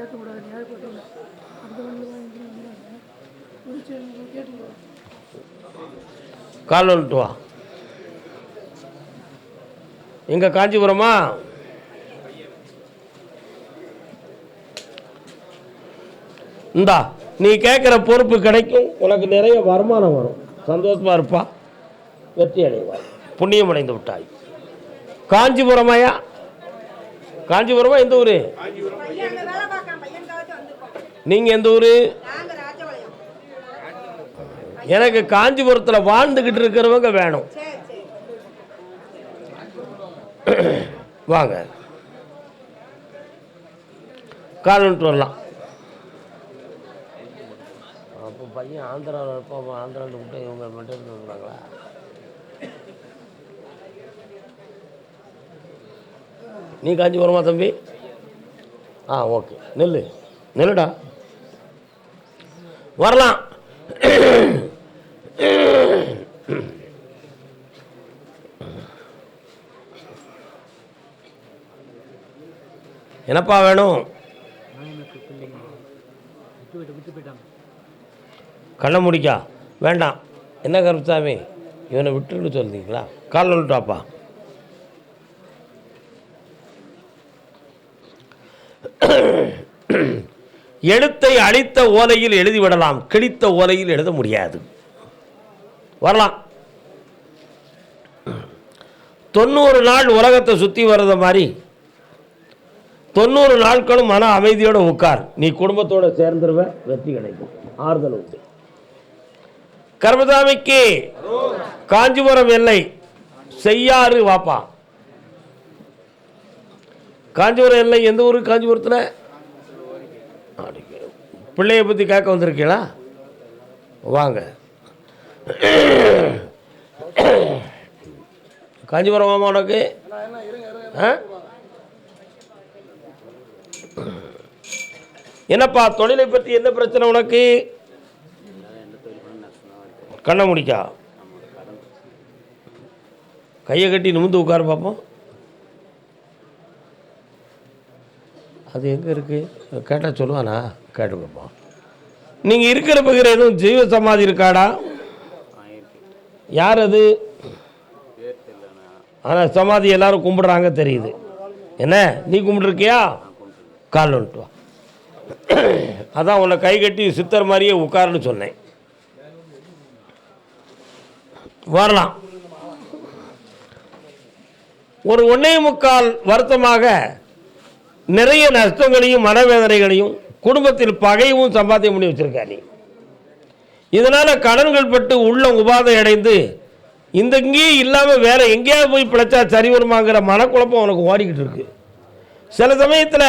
கேட்கக்கூடாது நியாயப்பட்டு அந்த வந்து வந்தாங்க முடிச்சு கேட்டுக்கிறோம் கால் வந்துட்டு வா. எங்க காஞ்சிபுரமா? இந்தா நீ கேட்குற பொறுப்பு கிடைக்கும். உனக்கு நிறைய வருமானம் வரும். சந்தோஷமா இருப்பா. வெற்றி அடைவாய். புண்ணியம் அடைந்து விட்டாய். காஞ்சிபுரமாயா? காஞ்சிபுரமா? எந்த ஊர்? நீங்கள் எந்த ஊர்? எனக்கு காஞ்சிபுரத்தில் வாழ்ந்துக்கிட்டு இருக்கிறவங்க வேணும். சரி சரி. வாங்க. கால் வந்துட்டு வரலாம். அப்போ பையன் ஆந்திராவில் இருப்பான் ஆந்திராவில் விட்டு இவங்க மட்டும் இருக்கிறாங்களா நீ காஞ்சிபுரமா தம்பி? ஆ ஓகே. நெல்லு. நெல்லுடா. வரலாம். என்னப்பா வேணும்? கண்ணை முடிக்கா. வேண்டாம். என்ன கருப்சாமி இவனை விட்டுன்னு சொல்றீங்களா? கால் விட்டாப்பா எழுத்தை அழித்த ஓலையில் எழுதிவிடலாம் கிழித்த ஓலையில் எழுத முடியாது. வரலாம். தொண்ணூறு நாள் உலகத்தை சுற்றி வர்றது மாதிரி தொண்ணூறு நாட்களும் மன அமைதியோட உட்கார். நீ குடும்பத்தோட சேர்ந்துருவ வெற்றி கிடைக்கும். ஆறுதல் உண்டு. கர்மசாமிக்கு காஞ்சிபுரம் எல்லை. செய்யாறு வாப்பா. காஞ்சிபுரம் எல்லை எந்த ஊர்? காஞ்சிபுரத்தில்? பிள்ளையை பற்றி கேட்க வந்திருக்கீங்களா? வாங்க. காஞ்சிபுரம் மாமா உனக்கு? ஆ? என்னப்பா தொழிலை பற்றி என்ன பிரச்சனை உனக்கு? கண்ணை முடிக்கா. கையை கட்டி நிமிந்து உட்கார பார்ப்போம் அது எங்கே இருக்குது கேட்டால் சொல்லுவானா? கேட்டு பார்ப்போம். நீங்கள் இருக்கிற பகுதியில் எதுவும் ஜீவ சமாதி இருக்காடா? யார் அது? ஆனால் சமாதி எல்லாரும் கும்பிட்றாங்க தெரியுது. என்ன? நீ கும்பிட்ருக்கியா கால் வந்துட்டு வா. அதான் உன்னை கை கட்டி சித்தர் மாதிரியே உட்காருன்னு சொன்னேன். வரலாம். ஒரு ஒன்னே முக்கால் வருத்தமாக நிறைய நஷ்டங்களையும் மனவேதனைகளையும் குடும்பத்தில் பகையும் சம்பாத்தியம் பண்ணி வச்சுருக்கா நீ இதனால் கடன்கள் பட்டு உள்ள உபாதை அடைந்து இந்த இங்கேயும் இல்லாமல் வேறு எங்கேயாவது போய் பிழைச்சா சரி வருமாங்கிற மனக்குழப்பம் உனக்கு ஓடிக்கிட்டு இருக்கு. சில சமயத்தில்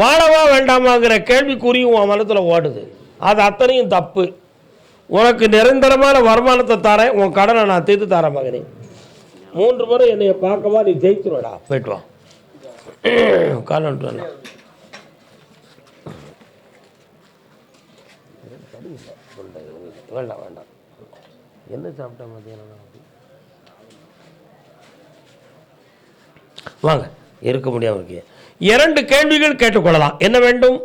வாழவா வேண்டாமாங்கிற கேள்விக்குறியும் உன் மனத்தில் ஓடுது. அது அத்தனையும் தப்பு. உனக்கு நிரந்தரமான வருமானத்தை தரேன் உன் கடனை நான் தீர்த்து தரேன் மகனே. மூன்று முறை என்னை பார்க்கவா நீ ஜெயிச்சிருவடா. போயிட்டு வா. கால் வந்துட்டு வரலாம் வேண்டாம் வேண்டாம். என்ன சாப்பிட்டா மதியானம் வாங்க இருக்க முடியாமல் இருக்கு. இரண்டு கேள்விகள் கேட்டுக்கொள்ளலாம். என்ன வேண்டும்?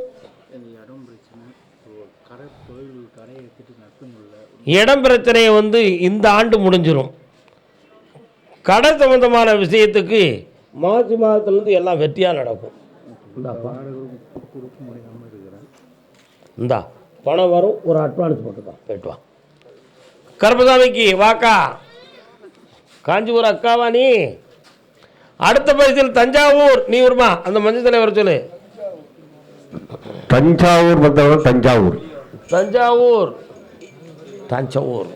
இடம் பிரச்சனையை வந்து இந்த ஆண்டு முடிஞ்சிடும் கடை சம்பந்தமான விஷயத்துக்கு மாசி மாதத்துலேருந்து எல்லாம் வெற்றியாக நடக்கும். இந்தாப்பா. இந்தா பணம் வரும் ஒரு அட்வான்ஸ் போட்டுக்கா. போயிட்டு வா. கருப்பசாமிக்கு வாக்கா. காஞ்சிபுரம் அக்காவா நீ? அடுத்த பரிசில் தஞ்சாவூர். நீ வருமா? அந்த மஞ்சள் தலைவர் சொல்லு. தஞ்சாவூர் வந்தவன் தஞ்சாவூர். தஞ்சாவூர். தஞ்சாவூர்.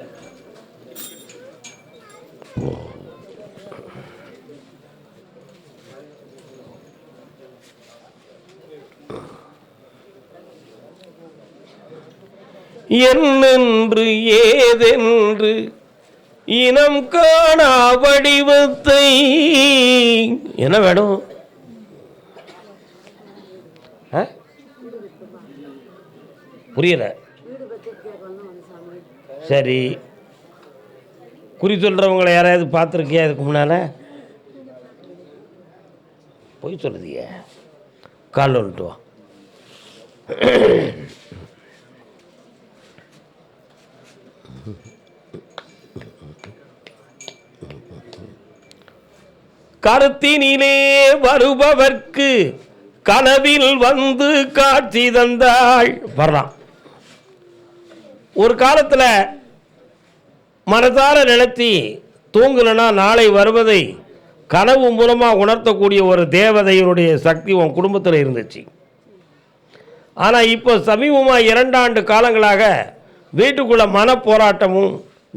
என்னென்று ஏதென்று இனம் காணா வடிவத்தை. என்ன வேணும்? ஆ? புரியல. சரி. குறி சொல்கிறவங்கள யாராவது பார்த்துருக்கியா இதுக்கு முன்னால்? பொய் சொல்லுதிய. கால் வந்துட்டு கருத்தினிலே வருபவர்க்கு கனவில் வந்து காட்சி தந்தாள். வர்றான் ஒரு காலத்தில் மனதார நிலத்தி தூங்கலனா நாளை வருவதை கனவு மூலமாக உணர்த்தக்கூடிய ஒரு தேவதையினுடைய சக்தி உன் குடும்பத்தில் இருந்துச்சு. ஆனால் இப்போ சமீபமாக இரண்டாண்டு காலங்களாக வீட்டுக்குள்ள மன போராட்டமும்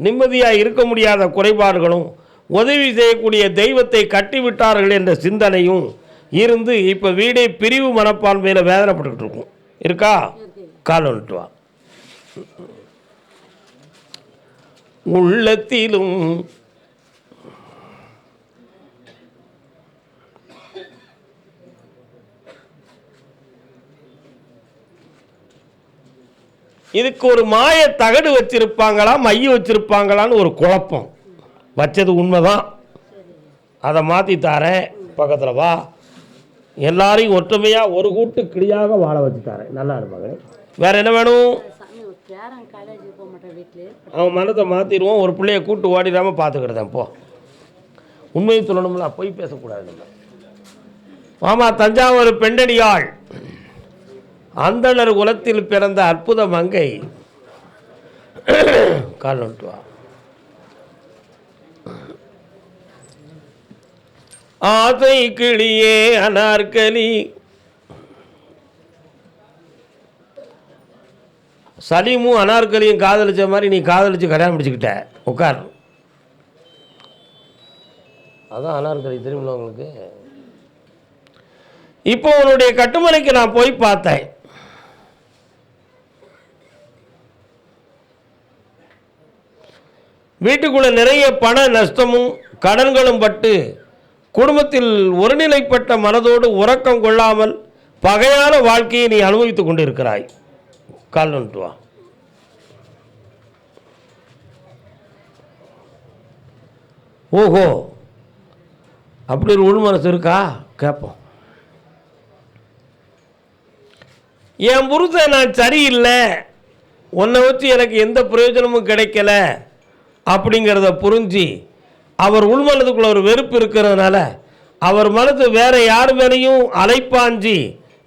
நிம்மதியாக இருக்க முடியாத குறைபாடுகளும் உதவி செய்யக்கூடிய தெய்வத்தை கட்டிவிட்டார்கள் என்ற சிந்தனையும் இருந்து இப்போ வீடே பிரிவு மனப்பான்மையில் வேதனைப்பட்டுக்கிட்டு இருக்கும். இருக்கா? கால் வந்துட்டு வா. உள்ளத்திலும் இதுக்கு ஒரு மாய தகடு வச்சிருப்பாங்களா மைய வச்சிருப்பாங்களான்னு ஒரு குழப்பம். வச்சது உண்மைதான். அதை மாற்றி தாரேன் பக்கத்தில் வா. எல்லாரையும் ஒற்றுமையாக ஒரு கூட்டு கிளியாக வாழ வச்சு தரேன். நல்லா இருப்பாங்க வேறு என்ன வேணும்? அவன் மனத்தை மாற்றிடுவோம் ஒரு பிள்ளைய கூட்டு ஓடிடாமல் பார்த்துக்கிட்டேன் போ. உண்மையை சொல்லணும்ல பொய் பேசக்கூடாது நம்ம. ஆமாம் தஞ்சாவூர் பெண்டடியாள். அந்தனர் குலத்தில் பிறந்த அற்புத மங்கை. கால் நட்டுவா ஆசை கிளியே அனார்கலி. சலீமும் அனார்கலியும் காதலிச்ச மாதிரி நீ காதலிச்சு கல்யாணம் முடிச்சுக்கிட்ட. உட்கார். அதான் அனார்கலி தெரியுமில்ல உங்களுக்கு? இப்போ உன்னுடைய கட்டுமலைக்கு நான் போய் பார்த்தேன். வீட்டுக்குள்ள நிறைய பண நஷ்டமும் கடன்களும் பட்டு குடும்பத்தில் ஒருநிலைப்பட்ட மனதோடு உறக்கம் கொள்ளாமல் பகையான வாழ்க்கையை நீ அனுபவித்துக் கொண்டிருக்கிறாய். கால் வந்துட்டு வா. ஓஹோ அப்படி ஒரு உள் மனசு இருக்கா? கேட்போம் என் புருஷன் நான் சரியில்லை. உன்னை வச்சு எனக்கு எந்த பிரயோஜனமும் கிடைக்கல. அப்படிங்கிறத புரிஞ்சு அவர் உள்மனதுக்குள்ள ஒரு வெறுப்பு இருக்கிறதுனால அவர் மனது வேற யார் மேலேயும் அலைப்பாஞ்சி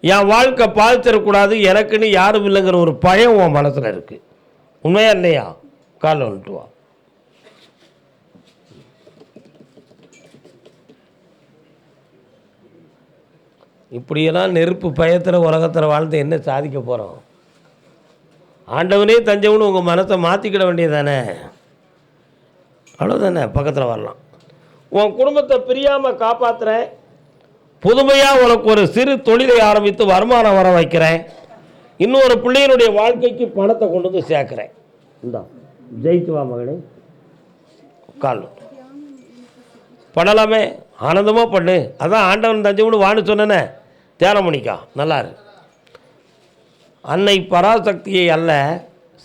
என் வாழ்க்கை பாதிச்சிடக்கூடாது எனக்குன்னு யாரும் இல்லைங்கிற ஒரு பயம் உன் மனசில் இருக்கு. உண்மையா இல்லையா? காலைல வந்துட்டு வா. இப்படியெல்லாம் நெருப்பு பயத்தில் உலகத்தில் வாழ்ந்து என்ன சாதிக்க போகிறோம் ஆண்டவனே தஞ்சவனு உங்கள் மனத்தை மாற்றிக்கிட வேண்டியதானே அவ்வளோதானே பக்கத்தில் வரலாம். உன் குடும்பத்தை பிரியாமல் காப்பாற்றுறேன் புதுமையாக உனக்கு ஒரு சிறு தொழிலை ஆரம்பித்து வருமானம் வர வைக்கிறேன். இன்னொரு பிள்ளையினுடைய வாழ்க்கைக்கு பணத்தை கொண்டு வந்து சேர்க்குறேன். இந்தா ஜெயிச்சு வா மகனே கால் பண்ணலாமே ஆனந்தமாக பண்ணு. அதான் ஆண்டவன் தஞ்சவனு வான்னு சொன்னேனே. தேனமணிக்கா நல்லா இரு அன்னை பராசக்தியை அல்ல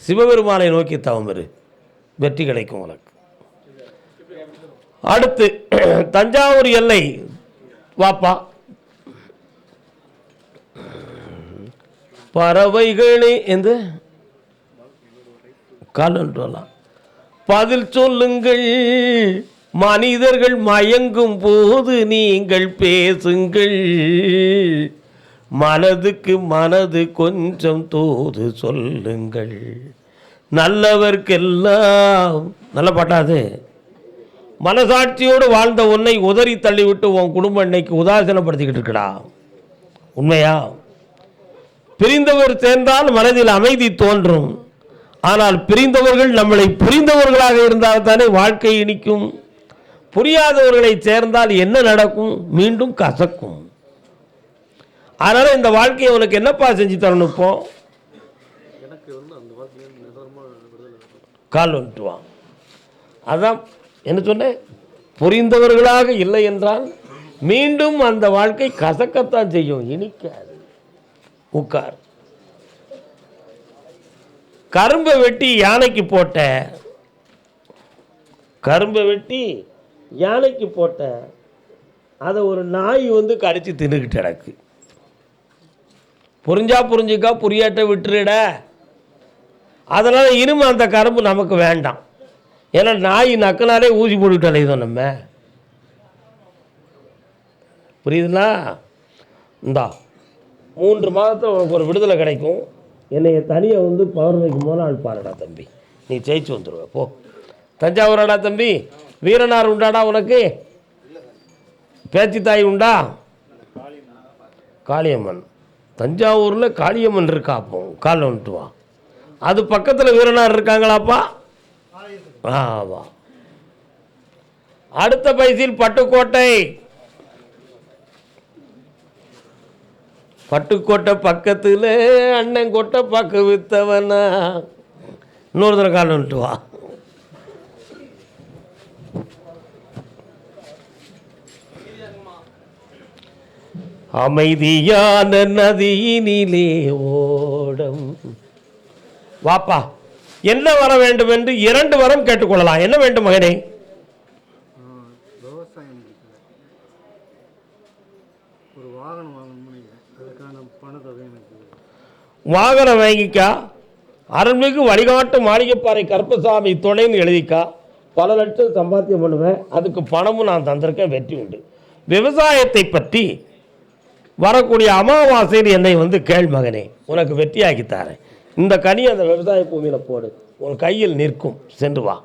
சிவபெருமானை நோக்கி தவம் இரு. வெற்றி கிடைக்கும் உனக்கு. அடுத்து தஞ்சாவூர் எல்லை. வாப்பா. பறவைகளே எந்த? காலன்ட்டு பதில் சொல்லுங்கள். மனிதர்கள் மயங்கும் போது நீங்கள் பேசுங்கள். மனதுக்கு மனது கொஞ்சம் தூது சொல்லுங்கள். நல்லவர்க்கெல்லாம் நல்ல பாட்டாது மனசாட்சியோடு வாழ்ந்த உன்னை உதறி தள்ளிவிட்டு உன் குடும்பம் இன்னைக்கு உதாசீனப்படுத்திக்கிட்டு இருக்கடா. உண்மையா? பிரிந்தவர் சேர்ந்தால் மனதில் அமைதி தோன்றும். ஆனால் பிரிந்தவர்கள் நம்மளை புரிந்தவர்களாக இருந்தால் தானே வாழ்க்கை இனிக்கும். புரியாதவர்களை சேர்ந்தால் என்ன நடக்கும்? மீண்டும் கசக்கும். அதனால இந்த வாழ்க்கையை உனக்கு என்னப்பா செஞ்சு தரணும் இப்போ? கால் வந்துட்டு வா. அதான் என்ன சொன்னேன்? புரிந்தவர்களாக இல்லை என்றால் மீண்டும் அந்த வாழ்க்கை கசக்கத்தான் செய்யும். இனிக்காது. உட்கார். கரும்பை வெட்டி யானைக்கு போட்ட? கரும்பை வெட்டி யானைக்கு போட்ட? அதை ஒரு நாய் வந்து கடிச்சு தின்னுக்கிட்டு கிடக்கு. புரிஞ்சா புரிஞ்சுக்கா புரியாட்ட விட்டுருட. அதனால் இனிமே அந்த கரும்பு நமக்கு வேண்டாம். ஏன்னா நாய் நக்கினாலே ஊசி போட்டுக்கிட்டு அலையுதோம் நம்ம. புரியுதுங்களா? இந்தா மூன்று மாதத்தில் உனக்கு ஒரு விடுதலை கிடைக்கும். என்னைய தனியை வந்து பௌர்ணமிக்கு மூணு நாள் பாருடா தம்பி. நீ ஜெயிச்சு வந்துடுவ போ. தஞ்சாவூராடா தம்பி. வீரனார் உண்டாடா உனக்கு? பேச்சு தாய் உண்டா? காளியம்மன். தஞ்சாவூரில் காளியம்மன் இருக்கா அப்போ? காலில் வந்துட்டு வா. அது பக்கத்தில் வீரனார் இருக்காங்களாப்பா? ஆமாம் அடுத்த பைசில் பட்டுக்கோட்டை. பட்டுக்கோட்டை பக்கத்தில் அண்ணன் கோட்டை பக்க வித்தவனா. இன்னொரு தடவை கால் வா. அமைதியான நதியினிலே ஓடம். வாப்பா. என்ன வர வேண்டும் என்று இரண்டு வரம் கேட்டுக்கொள்ளலாம். என்ன வேண்டும் மகனே? வாகனம் வாங்கிக்கா. அருள்மிகு வழிகாட்டு மாளிகைப்பாறை கருப்பசாமி துணைன்னு எழுதிக்கா. பல லட்சம் சம்பாத்தியம் பண்ணுவேன். அதுக்கு பணமும் நான் தந்திருக்கேன். வெற்றி உண்டு. விவசாயத்தை பற்றி வரக்கூடிய அமாவாசையில் என்னை வந்து கேள் மகனே. உனக்கு வெற்றியாக்கி தரேன். இந்த கனி அந்த விவசாய பூமியில் போடு. உன் கையில் நிற்கும். சென்று வா.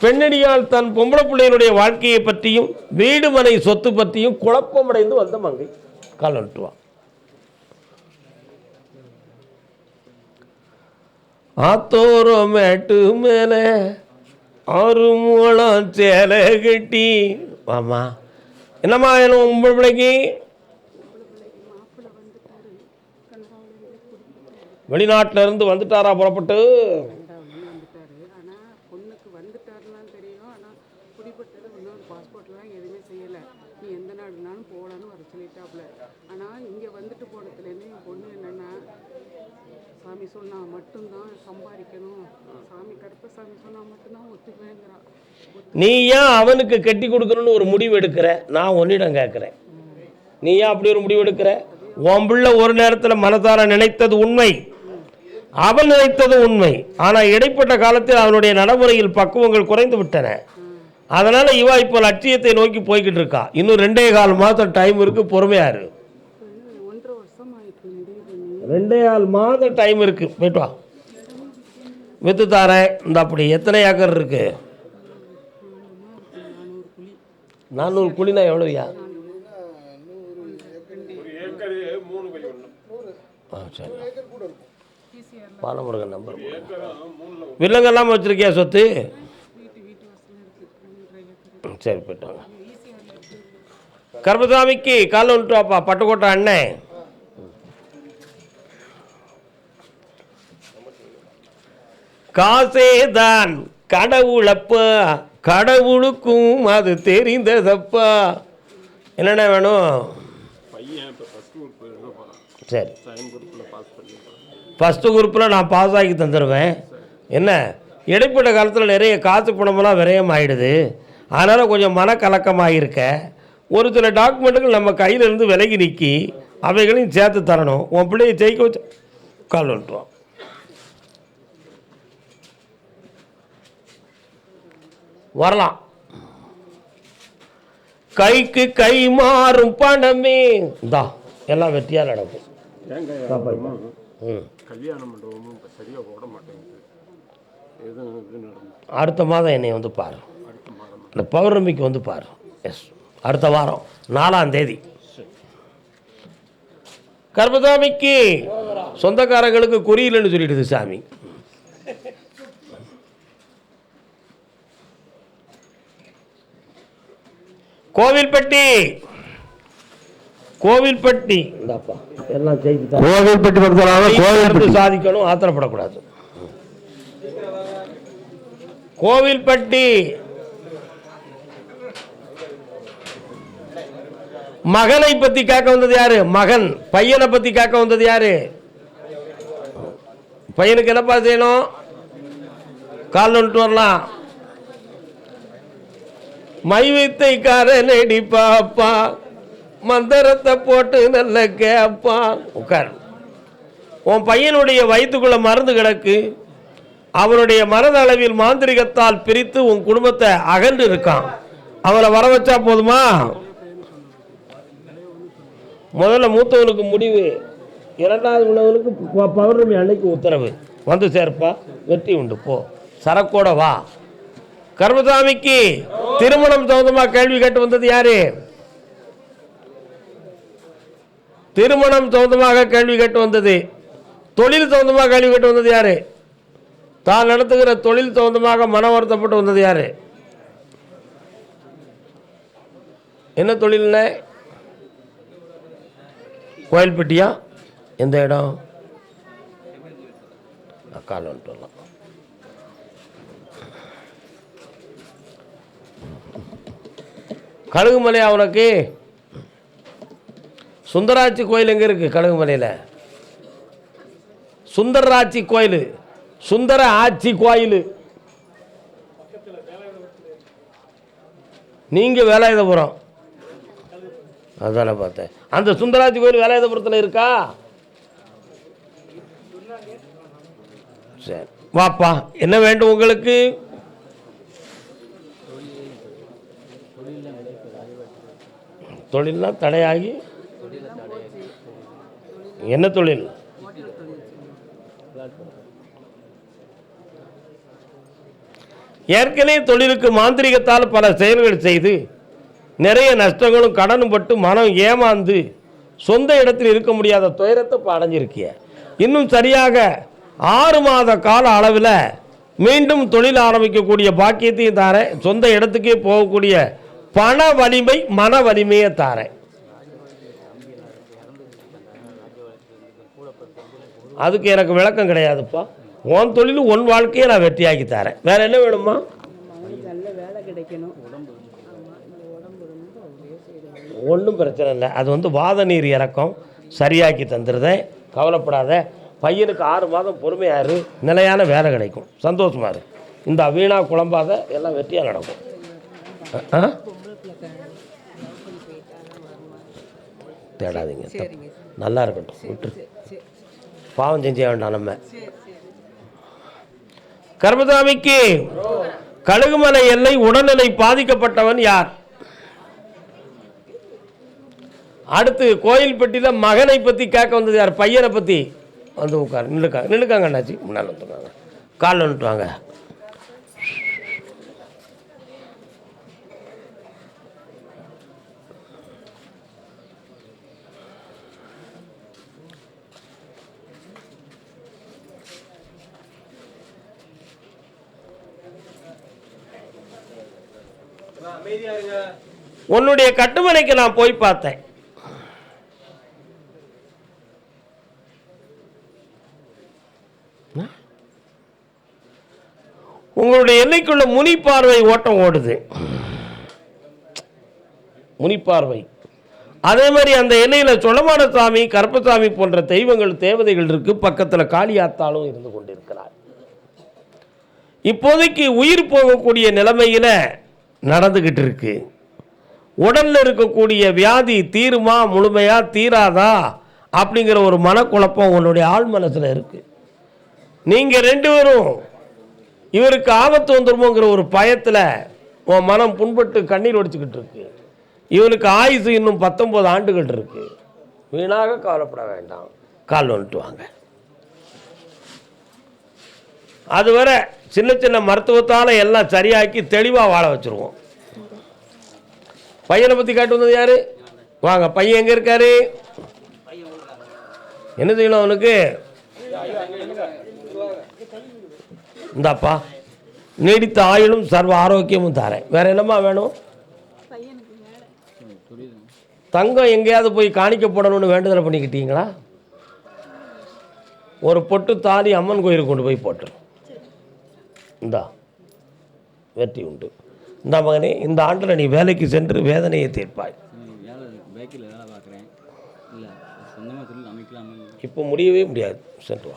பெண்ணடியால் தன் பொம்பளை பிள்ளையினுடைய வாழ்க்கையை பற்றியும் வீடு மனை சொத்து பற்றியும் குழப்பமடைந்து வந்த மங்கை. கால் வந்துட்டு ஆத்தோரோ மேட்டு மேலே ஆறு மூலம் சேலை கட்டி. வாமா. என்னம்மா என்ன உங்கள் பிள்ளைக்கு வெளிநாட்டில் இருந்து வந்துட்டாரா புறப்பட்டு ரெண்டாவது வந்துட்டாரு ஆனால் பொண்ணுக்கு வந்துட்டாருலாம் தெரியும் ஆனால் குடிப்பட்டது இன்னும் பாஸ்போர்ட்லாம் எதுவுமே செய்யலை நீ எந்த நாடுனாலும் போகலான்னு வர சொல்லிட்டாப்புல ஆனால் இங்கே வந்துட்டு போனதுலேருந்து என் பொண்ணு என்னென்னா சாமி சொன்னால் மட்டும்தான் சம்பாதிக்கணும் சாமி கருப்பசாமி சொன்னால் மட்டும்தான் ஒத்துக்குவேங்கிறா நீ ஏன் அவனுக்கு கட்டி கொடுக்கணும்னு ஒரு முடிவு எடுக்கிற? நான் உன்னிடம் கேட்குறேன். நீ ஏன் அப்படி ஒரு முடிவு எடுக்கிற? உன் பிள்ளை ஒரு நேரத்தில் மனதார நினைத்தது உண்மை. அவன் நினைத்தது உண்மை. ஆனால் இடைப்பட்ட காலத்தில் அவனுடைய நடைமுறையில் பக்குவங்கள் குறைந்து விட்டன. அதனால் இவா இப்போ லட்சியத்தை நோக்கி போய்கிட்டு இருக்கா. இன்னும் ரெண்டே கால் மாதம் டைம் இருக்கு பொறுமையா இரு. ரெண்டே கால் மாதம் டைம் இருக்கு. போயிட்டு வா. வித்து தாரேன். இந்த அப்படி எத்தனை ஏக்கர் இருக்கு? நானூறு குழினா எவ்வளோயா ஆ சரி. பாலமுருகன் நம்பர் வில்லங்கெல்லாம் வச்சுருக்கியா சொத்து? சரி போயிட்டாங்க. கர்மசாமிக்கு காலைல வந்துட்டு வாப்பா பட்டுக்கோட்டை அண்ணன். காசே தான் கடவுளப்பா கடவுளுக்கும் அது தெரிந்ததப்பா. என்னென்ன வேணும்? சரி. ஃபஸ்ட்டு குரூப்பில் நான் பாஸ் ஆகி தந்துடுவேன் என்ன? இடைப்பட்ட காலத்தில் நிறைய காசு பணமெல்லாம் விரயம் ஆயிடுது அதனால் கொஞ்சம் மனக்கலக்கமாக இருக்க ஒரு சில டாக்குமெண்ட்டுகள் நம்ம கையில இருந்து விலகி நிற்கி அவைகளையும் சேர்த்து தரணும். உன் பிள்ளையை ஜெயிக்க வச்சு கால் வந்துட்டுவான் வரலாம். கைக்கு கை மாறும் பணமே. இந்தா எல்லாம் வெற்றியாக நடக்கும். கல்யாண மண்டபமும் இப்போ சரியாக ஓட மாட்டேங்குது அடுத்த மாதம் என்னை வந்து பாரு. இந்த பௌர்ணமிக்கு வந்து பாரு. எஸ் அடுத்த வாரம் நாலாம் தேதி. கர்மசாமிக்கு சொந்தக்காரங்களுக்கு குறியில்லைன்னு சொல்லிடுது சாமி. கோவில்பட்டி கோவில்பட்டி. இந்தாப்பா எல்லாம் கோவில்பட்டி பக்கத்தில் கோவில்பட்டி. சாதிக்கணும் ஆத்திரப்படக்கூடாது. கோவில்பட்டி. மகனை பத்தி கேட்க வந்தது யாரு? மகன். பையனை பத்தி கேட்க வந்தது யாரு? பையனுக்கு என்னப்பா செய்யணும்? கால் வந்துட்டு வரலாம். மை வித்தைக்கார நடி பாப்பா. மந்திரத்தை போட்டு நல்ல கேட்பான் உட்கார். உன் பையனுடைய வயிற்றுக்குள்ள மருந்து கிடக்கு. அவனுடைய மனதளவில் மாந்திரிகத்தால் பிரித்து உன் குடும்பத்தை அகன்று இருக்கான். அவனை வர வச்சா போதுமா? முதல்ல மூத்தவனுக்கு முடிவு. இரண்டாவது உள்ளவனுக்கு பௌர்ணமி அன்னைக்கு உத்தரவு. வந்து சேர்ப்பா வெற்றி உண்டு போ. சரக்கோட வா. கர்மசாமிக்கு திருமணம் சம்பந்தமா கேள்வி கேட்டு வந்தது யாரு? திருமணம் சொந்தமாக கேள்வி கேட்டு வந்தது. தொழில் சொந்தமாக கேள்வி கேட்டு வந்தது யாரு? தான் நடத்துகிற தொழில் சொந்தமாக மன வருத்தப்பட்டு வந்தது யாரு? என்ன தொழில்னே கோயில்பட்டியா? எந்த இடம்? அக்கால் வந்துட்டு வரலாம். கழுகுமலை அவனுக்கு சுந்தராட்சி கோயில் எங்கே இருக்குது கழுகுமலையில் சுந்தரராட்சி கோயில். சுந்தர ஆட்சி கோயில். நீங்கள் வேலாயுதபுரம். அதானே பார்த்தேன். அந்த சுந்தராட்சி கோயில் வேலாயுதபுரத்தில் இருக்கா? சரி. வாப்பா என்ன வேண்டும் உங்களுக்கு? தொழில்னா தடையாகி என்ன தொழில்? ஏற்கனவே தொழிலுக்கு மாந்திரிகத்தால் பல செயல்கள் செய்து நிறைய நஷ்டங்களும் கடனும் பட்டு மனம் ஏமாந்து சொந்த இடத்தில் இருக்க முடியாத துயரத்தை இப்போ அடைஞ்சிருக்கிய. இன்னும் சரியாக ஆறு மாத கால அளவில் மீண்டும் தொழில் ஆரம்பிக்கக்கூடிய பாக்கியத்தையும் தாரேன். சொந்த இடத்துக்கே போகக்கூடிய பண வலிமை மன வலிமையை தாரேன். அதுக்கு எனக்கு விளக்கம் கிடையாதுப்பா. உன் தொழில் உன் வாழ்க்கையை நான் வெற்றியாக்கி தரேன். வேற என்ன வேணுமா ஒன்றும் பிரச்சனை இல்லை. அது வந்து வாத நீர் இறக்கம். சரியாக்கி தந்துடுதேன் கவலைப்படாத. பையனுக்கு ஆறு மாதம் பொறுமையாரு நிலையான வேலை கிடைக்கும். சந்தோஷமா இரு. இந்த வீணா குழம்பாத எல்லாம் வெற்றியாக நடக்கும்? தேடாதீங்க. நல்லா இருக்கட்டும். விட்டுரு. பாவம் செஞ்சே வேண்டாம் நம்ம? கர்மசாமிக்கு கழுகுமலை எல்லை உடல்நிலை பாதிக்கப்பட்டவன் யார்? அடுத்து கோயில்பட்டியில் மகனை பற்றி கேட்க வந்தது யார்? பையனை பற்றி வந்து உட்கார். நின்றுக்காங்க நின்றுக்காங்க அண்ணாச்சி. முன்னால் வந்துருக்காங்க. காலில் வந்துட்டு வாங்க. உன்னுடைய கட்டுமனைக்கு நான் போய் பார்த்தேன். உங்களுடைய எல்லைக்குள்ள முனிப்பார்வை ஓட்டம் ஓடுது. முனிப்பார்வை அதே மாதிரி அந்த எல்லையில் சொலமான சாமி கருப்பசாமி போன்ற தெய்வங்கள் தேவதைகள் இருக்கு. பக்கத்தில் காளியாத்தாலும் இருந்து கொண்டிருக்கிறார். இப்போதைக்கு உயிர் போகக்கூடிய நிலைமையில நடந்துக்கிட்டு இருக்கு. உடலில் இருக்கக்கூடிய வியாதி தீருமா முழுமையாக தீராதா அப்படிங்கிற ஒரு மனக்குழப்பம் உன்னுடைய ஆள் மனசில் இருக்குது நீங்கள் ரெண்டு பேரும் இவருக்கு ஆபத்து வந்துருமோங்கிற ஒரு பயத்தில் உன் மனம் புண்பட்டு கண்ணீர் ஒடிச்சுக்கிட்டு இருக்கு. இவனுக்கு ஆயுசு இன்னும் பத்தொன்பது ஆண்டுகள் இருக்குது வீணாக கவலைப்பட வேண்டாம். கால் வந்துட்டு வாங்க. அதுவரை சின்ன சின்ன மருத்துவத்தால் எல்லாம் சரியாக்கி தெளிவாக வாழ வச்சுருவோம். பையனை பற்றி காட்டு வந்தது யார்? வாங்க பையன் எங்கே இருக்காரு? என்ன செய்யணும் அவனுக்கு? இந்தாப்பா நீடித்த ஆயுளும் சர்வ ஆரோக்கியமும் தரேன். வேற என்னம்மா வேணும்? தங்கம் எங்கேயாவது போய் காணிக்க போடணும்னு வேண்டுதலை பண்ணிக்கிட்டீங்களா? ஒரு பொட்டு தாலி அம்மன் கோயிலுக்கு கொண்டு போய் போட்டுரும் இந்தா வெற்றி உண்டு. இந்த மகனே இந்த ஆண்டில் நீ வேலைக்கு சென்று வேதனையை தீர்ப்பாய். இப்போ முடியவே முடியாது. சென்று வா.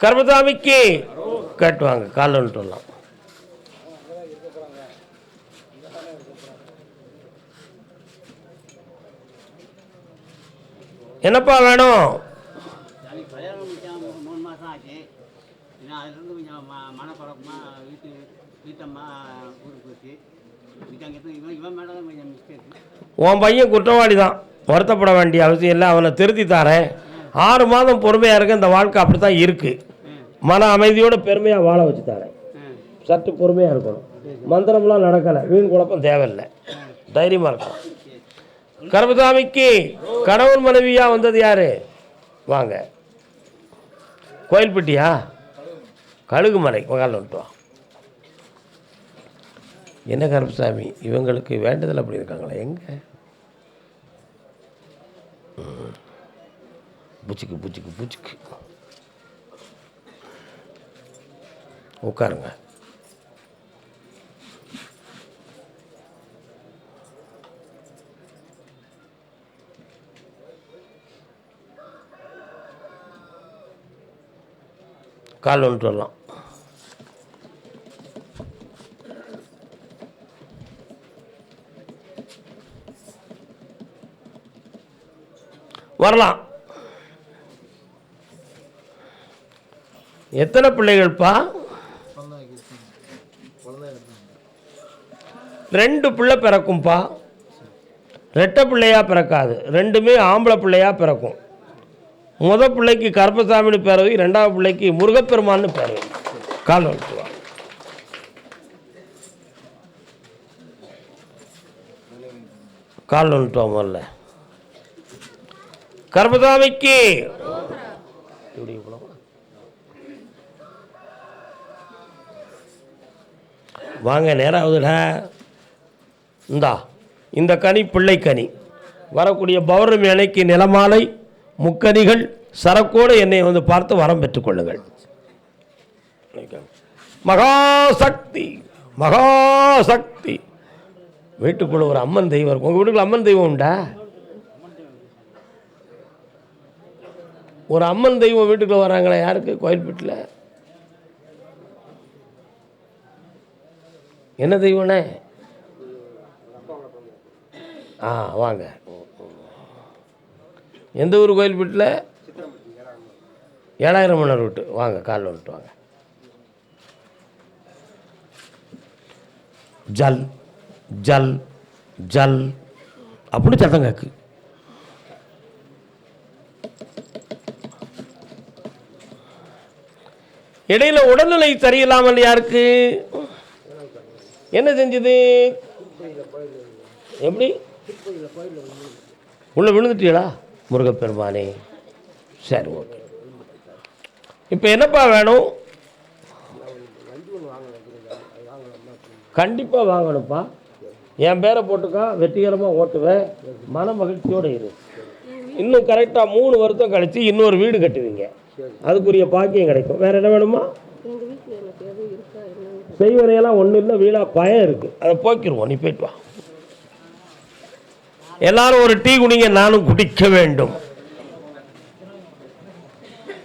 கர்மசாமிக்கு கேட்டுவாங்க வரலாம். என்னப்பா வேணும் எனக்கு கல்யாணம் முடிச்சா மூ- மூணு மாதம் ஆச்சு ஏன்னா அதுலேருந்து கொஞ்சம் ம மனக்குழப்பமாக வீட்டு வீட்டம்மா ஊருக்கு போச்சு. இவன் இவன் மேலே தான் கொஞ்சம் மிஸ்டேக் உன் பையன் குற்றவாளி தான் வருத்தப்பட வேண்டிய அவசியம் இல்லை. அவனை திருத்தி தாரேன். ஆறு மாதம் பொறுமையாக இருக்க இந்த வாழ்க்கை அப்படி தான் இருக்குது மன அமைதியோடு பெருமையாக வாழ வச்சு தரேன். சற்று பொறுமையாக இருக்கணும். மந்திரம்லாம் நடக்கலை. வீண் குழப்பம் தேவையில்லை. தைரியமாக இருக்கணும். கருபசாமிக்கு கணவன் மனைவியாக வந்தது யார்? வாங்க. கோயில்பட்டியா? கழுகு மலை விட்டு வா என்ன கருப்பசாமி? இவங்களுக்கு வேண்டுதல் அப்படி இருக்காங்களா? எங்கே? பூச்சிக்கு பூச்சிக்கு பூச்சிக்கு. உட்காருங்க. கால் வந்துட்டு வரலாம் வரலாம். எத்தனை பிள்ளைகள்ப்பா? ரெண்டு பிள்ளை பிறக்கும்ப்பா ரெட்டை பிள்ளையாக பிறக்காது. ரெண்டுமே ஆம்பளை பிள்ளையாக பிறக்கும். முத பிள்ளைக்கு கருப்பசாமின்னு பேர் வை ரெண்டாவது பிள்ளைக்கு முருகப்பெருமான்னு பேர் வை. கால் வந்துட்டு கால் வந்துட்டோம் முதல்ல. கருப்பசாமிக்கு வாங்க நேரம் ஆகுதுடா இந்தா இந்த கனி பிள்ளை கனி. வரக்கூடிய பௌர்ணமி அன்னைக்கு நிலமாலை முக்கனிகள் சரக்கோடு என்னை வந்து பார்த்து வரம் பெற்றுக்கொள்ளுங்கள் மகாசக்தி மகாசக்தி. வீட்டுக்குள்ள ஒரு அம்மன் தெய்வம் இருக்கும். உங்கள் வீட்டுக்குள்ள அம்மன் தெய்வம் உண்டா? ஒரு அம்மன் தெய்வம் வீட்டுக்குள்ள வராங்களா? யாருக்கு? கோயில்பேட்டில். என்ன தெய்வம்ண்ணே? ஆ வாங்க. எந்த ஊர் கோயில்பேட்டில்? ஏழாயிரம் மணி ரூட்டு வாங்க காலைல விட்டு வாங்க. ஜல் ஜல் ஜல் அப்படின்னு சத்தம் கேக்கு இடையில உடல்நிலை சரியில்லாமல் யாருக்கு? என்ன செஞ்சது? எப்படி? உள்ள விழுந்துட்டீங்களா முருகப்பெருமானே. சரி ஓகே. இப்போ என்னப்பா வேணும்? கண்டிப்பாக வாங்கணும்ப்பா. என் பேரை போட்டுக்கா வெற்றிகரமாக ஓட்டுவேன். மன மகிழ்ச்சியோடு இரு. இன்னும் கரெக்டாக மூணு வருஷம் கழித்து இன்னொரு வீடு கட்டுவீங்க. அதுக்குரிய பாக்கியம் கிடைக்கும். வேறு என்ன வேணுமா? செய்வனையெல்லாம் ஒன்றும் இல்லை வீணாக பயம் இருக்குது அதை போக்கிடுவோம் நீ போயிட்டு வா. எல்லாரும் ஒரு டீ குடிங்க நானும் குடிக்க வேண்டும்.